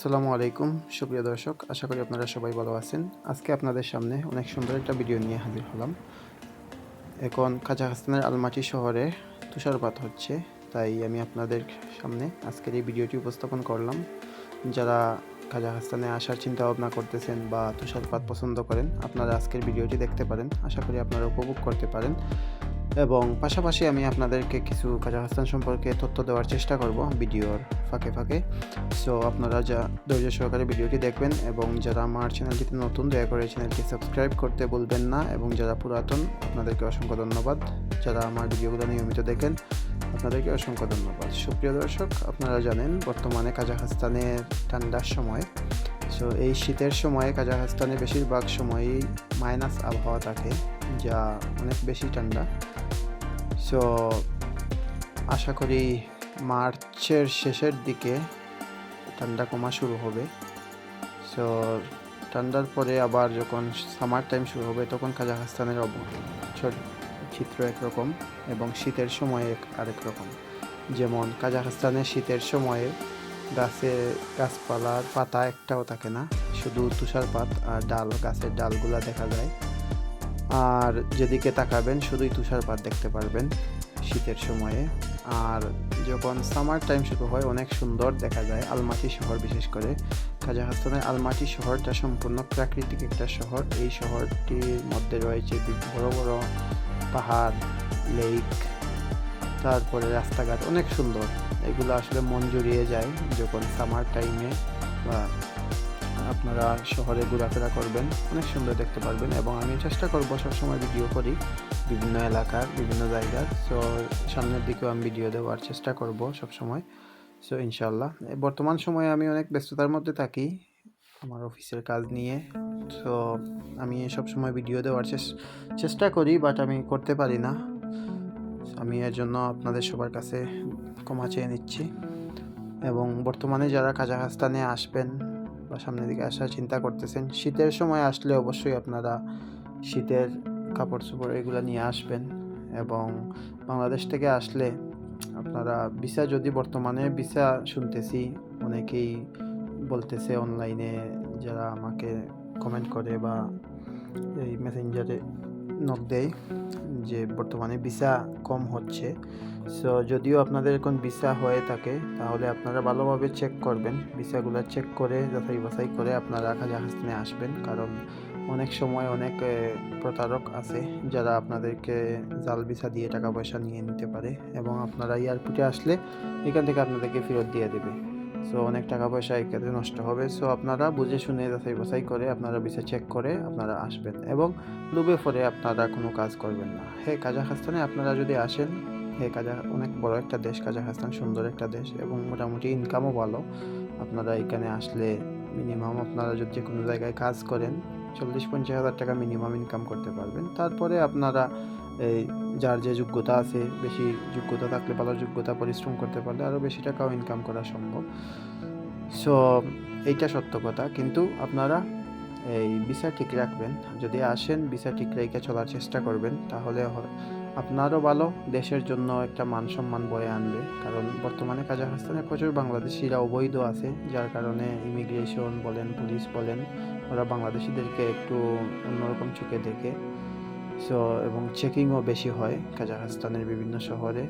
আসসালামু আলাইকুম, সুপ্রিয় দর্শক, আশা করি আপনারা সবাই ভালো আছেন। আজকে আপনাদের সামনে অনেক সুন্দর একটা ভিডিও নিয়ে হাজির হলাম। এখন কাজাখস্তানের আলমাটি শহরে তুষারপাত হচ্ছে, তাই আমি আপনাদের সামনে আজকের এই ভিডিওটি উপস্থাপন করলাম। যারা কাজাখস্তানে আসার চিন্তা ভাবনা করতেছেন বা তুষারপাত পছন্দ করেন, আপনারা আজকের ভিডিওটি দেখতে পারেন। আশা করি আপনারা উপভোগ করতে পারেন। এবং পাশাপাশি আমি আপনাদেরকে কিছু কাজাখস্তান সম্পর্কে তথ্য দেওয়ার চেষ্টা করব ভিডিওর ফাঁকে ফাঁকে। সো আপনারা যা ধৈর্য সহকারে ভিডিওটি দেখবেন এবং যারা আমার চ্যানেলটিতে নতুন, দয়া করে চ্যানেলটি সাবস্ক্রাইব করতে বলবেন না এবং যারা পুরাতন, আপনাদেরকে অসংখ্য ধন্যবাদ। যারা আমার ভিডিওগুলো নিয়মিত দেখেন, আপনাদেরকে অসংখ্য ধন্যবাদ। সুপ্রিয় দর্শক, আপনারা জানেন বর্তমানে কাজাখস্তানের ঠান্ডার সময়। সো এই শীতের সময়ে কাজাখস্তানে বেশিরভাগ সময়ই মাইনাস আবহাওয়া থাকে, যা অনেক বেশি ঠান্ডা। সো আশা করি মার্চের শেষের দিকে ঠান্ডা কমা শুরু হবে। সো ঠান্ডার পরে আবার যখন সামার টাইম শুরু হবে, তখন কাজাখস্তানের চিত্র একরকম এবং শীতের সময়ে এক- আরেক রকম। যেমন কাজাখস্তানের শীতের সময়ে গাছে গাছপালার পাতা একটাও থাকে না, শুধু তুষারপাত আর ডাল, গাছের ডালগুলা দেখা যায়। আর যেদিকে তাকাবেন, শুধুই তুষারপাত দেখতে পারবেন শীতের সময়ে। আর যখন সামার টাইম শুরু হয়, অনেক সুন্দর দেখা যায় আলমাটি শহর বিশেষ করে। কাজাখস্তানের আলমাটি শহরটা সম্পূর্ণ প্রাকৃতিক একটা শহর। এই শহরটির মধ্যে রয়েছে বড় বড় পাহাড় লেক তারপরে রাস্তাঘাট অনেক সুন্দর। এগুলো আসলে মন জুড়িয়ে যায় যখন সামার টাইমে বা আপনারা শহরে ঘোরাফেরা করবেন, অনেক সুন্দর দেখতে পারবেন এবং আমি চেষ্টা করব সবসময় ভিডিও করি বিভিন্ন এলাকার, বিভিন্ন জায়গার। সো সামনের দিকেও আমি ভিডিও দেওয়ার চেষ্টা করব সবসময়। সো ইনশাল্লাহ বর্তমান সময়ে আমি অনেক ব্যস্ততার মধ্যে থাকি আমার অফিসের কাজ নিয়ে। তো আমি সবসময় ভিডিও দেওয়ার চেষ্টা করি বাট আমি করতে পারি না। আমি এর জন্য আপনাদের সবার কাছে ক্ষমা চেয়ে নিচ্ছি। এবং বর্তমানে যারা কাজাখস্তানে আসবেন বা সামনের দিকে আসার চিন্তা করতেছেন, শীতের সময় আসলে অবশ্যই আপনারা শীতের কাপড় চোপড় এগুলো নিয়ে আসবেন এবং বাংলাদেশ থেকে আসলে আপনারা ভিসা যদি বর্তমানে ভিসা শুনতেছি, অনেকেই বলতেছে অনলাইনে যারা আমাকে কমেন্ট করে বা এই মেসেঞ্জারে নক দেয় যে বর্তমানে ভিসা কম হচ্ছে। সো যদিও আপনাদের এখন ভিসা হয়ে থাকে, তাহলে আপনারা ভালোভাবে চেক করবেন। ভিসাগুলো চেক করে, যাচাই বাছাই করে আপনারা কাজাখস্তানে আসবেন। কারণ অনেক সময় অনেক প্রতারক আছে যারা আপনাদেরকে জাল ভিসা দিয়ে টাকা পয়সা নিয়ে নিতে পারে এবং আপনারা এয়ারপোর্টে আসলে এখান থেকে আপনাদেরকে ফেরত দিয়ে দেবে। সো অনেক টাকা পয়সা এক্ষেত্রে নষ্ট হবে। সো আপনারা বুঝে শুনে, যাচাই বাছাই করে, আপনারা ভিসা চেক করে, আপনারা আসবেন এবং ডুবে পরে আপনারা কোনো কাজ করবেন না। হ্যাঁ কাজাখস্তানে, আপনারা যদি আসেন হ্যাঁ কাজা, অনেক বড় একটা দেশ, কাজাখস্তান সুন্দর একটা দেশ এবং মোটামুটি ইনকামও ভালো। আপনারা এখানে আসলে মিনিমাম আপনারা যদি কোনো জায়গায় কাজ করেন, চল্লিশ পঞ্চাশ হাজার টাকা মিনিমাম ইনকাম করতে পারবেন। তারপরে আপনারা এই যার যে যোগ্যতা আছে, বেশি যোগ্যতা থাকলে ভালো যোগ্যতা পরিশ্রম করতে পারলে আরও বেশি টাকাও ইনকাম করা সম্ভব। সো এইটা সত্য কথা। কিন্তু আপনারা এই ভিসা ঠিক রাখবেন। যদি আসেন ভিসা ঠিক রেখে চলার চেষ্টা করবেন, তাহলে আপনারও ভালো, দেশের জন্য একটা মান সম্মান বয়ে আনবে। কারণ বর্তমানে কাজাখস্তানে প্রচুর বাংলাদেশিরা অবৈধ আছে, যার কারণে ইমিগ্রেশন বলেন পুলিশ বলেন, ওরা বাংলাদেশিদেরকে একটু অন্যরকম চোখে দেখে। সো এবং চেকিংও বেশি হয় কাজাখস্তানের বিভিন্ন শহরে।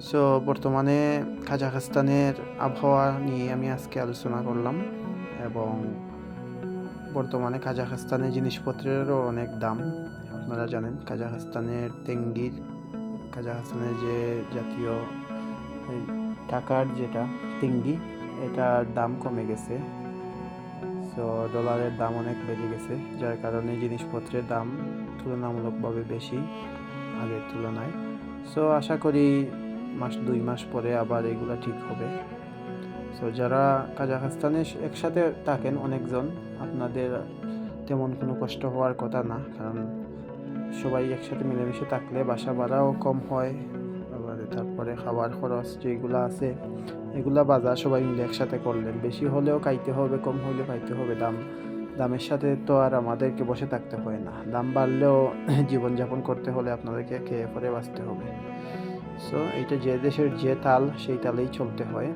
সো বর্তমানে কাজাখস্তানের আবহাওয়া নিয়ে আমি আজকে আলোচনা করলাম এবং বর্তমানে কাজাখস্তানের জিনিসপত্রেরও অনেক দাম। আপনারা জানেন কাজাখস্তানের তেঙ্গির, কাজাখস্তানের যে জাতীয় টাকার যেটা তেঙ্গি, এটার দাম কমে গেছে। সো ডলারের দাম অনেক বেড়ে গেছে, যার কারণে জিনিসপত্রের দাম তুলনামূলকভাবে বেশি আগের তুলনায়। সো আশা করি মাস, দুই মাস পরে আবার এগুলো ঠিক হবে। সো যারা কাজাখস্তানে একসাথে থাকেন অনেকজন, আপনাদের তেমন কোনো কষ্ট হওয়ার কথা না, কারণ সবাই একসাথে মিলেমিশে থাকলে বাসা ভাড়াও কম হয়। তারপরে খাবার খরচ যেগুলো আছে, এগুলা বাজার সবাই মিলে একসাথে করলেন। বেশি হলেও খাইতে হবে, কম হলেও খাইতে হবে। দাম, দামের সাথে তো আর আমাদেরকে বসে থাকতে হয় না। দাম বাড়লেও জীবনযাপন করতে হলে আপনাদেরকে খেয়ে পরে বাঁচতে হবে। সো এটা যে দেশের যে তাল, সেই তালেই চলতে হয়।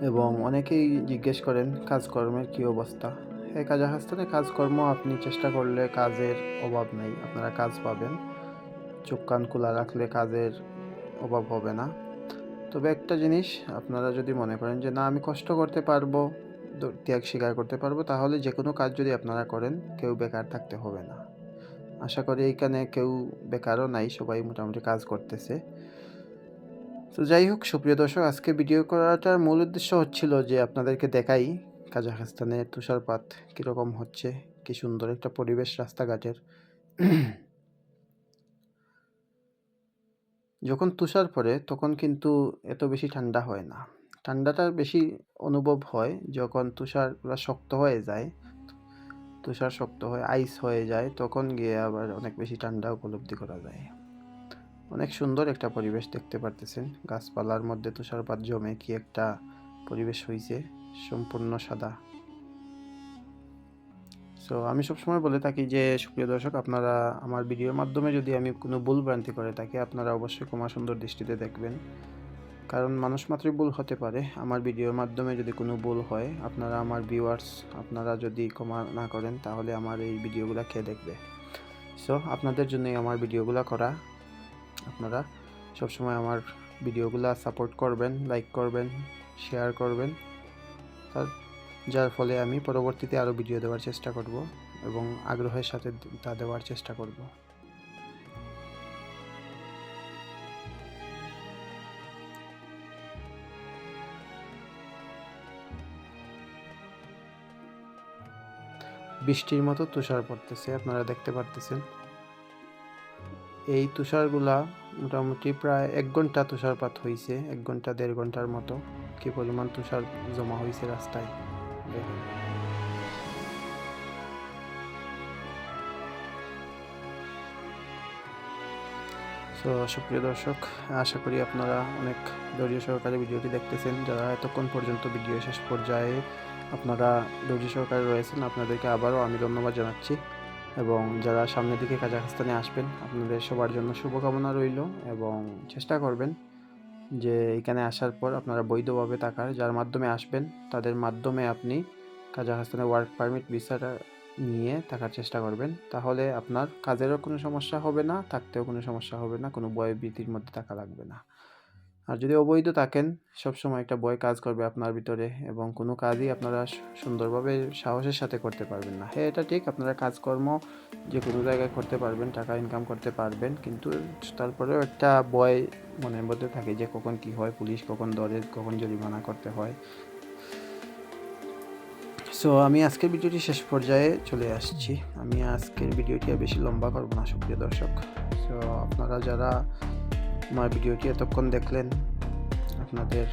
এবং অনেকেই জিজ্ঞেস করেন, কাজকর্মের কী অবস্থা? এই কাজাখস্তানে কাজকর্ম আপনি চেষ্টা করলে কাজের অভাব নেই, আপনারা কাজ পাবেন। চোখ কান খোলা রাখলে কাজের অভাব হবে না। তবে একটা জিনিস আপনারা যদি মনে করেন যে, না, আমি কষ্ট করতে পারব ত্যাগ স্বীকার করতে পারব, তাহলে যে কোনো কাজ যদি আপনারা করেন, কেউ বেকার থাকতে হবে না। আশা করি এইখানে কেউ বেকারও নাই, সবাই মোটামুটি কাজ করতেছে। তো যাই হোক, সুপ্রিয় দর্শক, আজকে ভিডিও করাটার মূল উদ্দেশ্য হচ্ছিল যে, আপনাদেরকে দেখাই কাজাখস্তানে তুষারপাত কীরকম হচ্ছে, কি সুন্দর একটা পরিবেশ রাস্তাঘাটের। যখন তুষার পড়ে, তখন কিন্তু এত বেশি ঠান্ডা হয় না। ঠান্ডাটা বেশি অনুভব হয় যখন তুষারগুলো শক্ত হয়ে যায়। তুষার শক্ত হয়ে আইস হয়ে যায়, তখন গিয়ে আবার অনেক বেশি ঠান্ডা উপলব্ধি করা যায়। অনেক সুন্দর একটা পরিবেশ দেখতে পারতেছেন। গাছপালার মধ্যে তুষারপাত জমে কি একটা পরিবেশ হয়েছে সম্পূর্ণ সাদা। সো আমি সবসময় বলে থাকি যে, সুপ্রিয় দর্শক, আপনারা আমার ভিডিওর মাধ্যমে যদি আমি কোনো ভুল ভ্রান্তি করে থাকি, আপনারা অবশ্যই ক্ষমা সুন্দর দৃষ্টিতে দেখবেন। কারণ মানুষ মাত্রই ভুল হতে পারে। আমার ভিডিওর মাধ্যমে যদি কোনো ভুল হয়, আপনারা আমার ভিউয়ার্স আপনারা যদি ক্ষমা না করেন, তাহলে আমার এই ভিডিওগুলো খেয়ে দেখবে? সো আপনাদের জন্যই আমার ভিডিওগুলো করা। আপনারা সবসময় আমার ভিডিওগুলো সাপোর্ট করবেন লাইক করবেন শেয়ার করবেন। তার যার ফলে আমি পরবর্তীতে আরও ভিডিও দেওয়ার চেষ্টা করব এবং আগ্রহের সাথে তা দেওয়ার চেষ্টা করব। বৃষ্টির মতো তুষার পড়তেছে, আপনারা দেখতে পারতেছেন। এই তুষারগুলা মোটামুটি প্রায় এক ঘণ্টা তুষারপাত হয়েছে এক ঘণ্টা দেড় ঘণ্টার মতো। কি পরিমাণ তুষার জমা হয়েছে রাস্তায়। দেখেন। সো সুপ্রিয় দর্শক, আশা করি আপনারা অনেক ধৈর্য সহকারে ভিডিওটি দেখতেছেন। যারা এতক্ষণ পর্যন্ত ভিডিও শেষ পর্যায়ে আপনারা ধৈর্য সহকারে রয়েছেন, আপনাদেরকে আবারও আমি ধন্যবাদ জানাচ্ছি। এবং যারা সামনের দিকে কাজাখস্তানে আসবেন, আপনাদের সবার জন্য শুভকামনা রইল এবং চেষ্টা করবেন যে এখানে আসার পর আপনারা বৈধভাবে থাকার, যার মাধ্যমে আসবেন, তাদের মাধ্যমে আপনি কাজাখস্তানে ওয়ার্ক পারমিট ভিসাটা নিয়ে থাকার চেষ্টা করবেন। তাহলে আপনার কাজেরও কোনো সমস্যা হবে না, থাকতেও কোনো সমস্যা হবে না, কোনো ভয় ভীতির মধ্যে থাকা লাগবে না। আর যদি অবৈধ থাকেন, সবসময় একটা ভয় কাজ করবে আপনার ভিতরে এবং কোনো কাজই আপনারা সুন্দরভাবে সাহসের সাথে করতে পারবেন না। হ্যাঁ এটা ঠিক, আপনারা কাজকর্ম যে কোনো জায়গায় করতে পারবেন, টাকা ইনকাম করতে পারবেন, কিন্তু তারপরেও একটা ভয় মনের মধ্যে থাকে যে কখন কি হয়, পুলিশ কখন ধরে, কখন জরিমানা করতে হয়। সো আমি আজকের ভিডিওটি শেষ পর্যায়ে চলে আসছি। আমি আজকের ভিডিওটি বেশি লম্বা করব না, সুপ্রিয় দর্শক। সো আপনারা যারা আমার ভিডিওটি এতক্ষণ দেখলেন। আপনাদের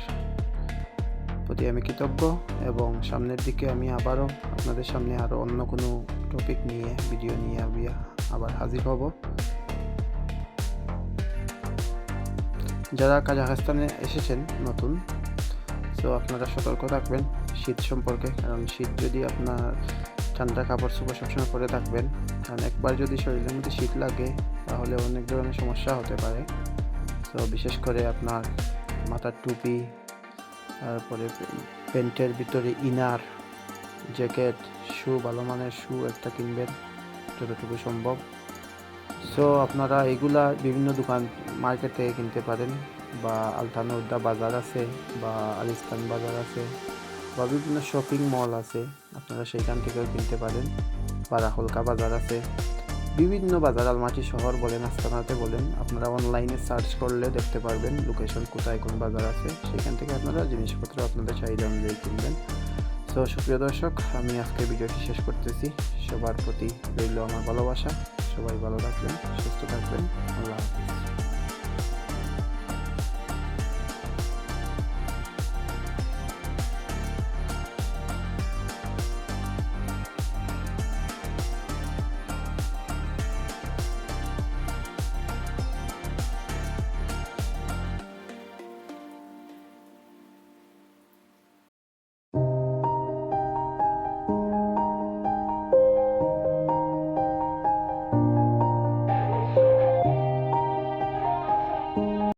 প্রতি আমি কৃতজ্ঞ এবং সামনের দিকে আমি আবারও আপনাদের সামনে আরও অন্য কোনো টপিক নিয়ে ভিডিও নিয়ে আমি আবার হাজির হব। যারা কাজাখস্তানে এসেছেন নতুন তো আপনারা সতর্ক থাকবেন শীত সম্পর্কে, কারণ শীত যদি আপনার ঠান্ডা কাপড় চোপড় সবসময় পরে থাকবেন, কারণ একবার যদি শরীরের মধ্যে শীত লাগে, তাহলে অনেক ধরনের সমস্যা হতে পারে। তো বিশেষ করে আপনার মাথার টুপি, তারপরে প্যান্টের ভিতরে ইনার, জ্যাকেট, শু, ভালো মানের শু একটা কিনবেন, যতটুকু সম্ভব। সো আপনারা এগুলা বিভিন্ন দোকান, মার্কেট কিনতে পারেন বা আলতানুদ্দা বাজার আছে বা আলিস্তান বাজার আছে বা বিভিন্ন শপিং মল আছে, আপনারা সেইখান থেকেও কিনতে পারেন বা রাহুলকা বাজার আছে। বিভিন্ন বাজার আলমাটি শহর বলেন, আস্তানাতে বলেন, আপনারা অনলাইনে সার্চ করলে দেখতে পারবেন লোকেশন কোথায় কোন বাজার আছে। সেখান থেকে আপনারা জিনিসপত্র আপনাদের চাহিদা অনুযায়ী কিনবেন। তো সুপ্রিয় দর্শক, আমি আজকে ভিডিওটি শেষ করতেছি। সবার প্রতি রইল আমার ভালোবাসা। সবাই ভালো থাকবেন, সুস্থ থাকবেন। আল্লাহ হাফিজ।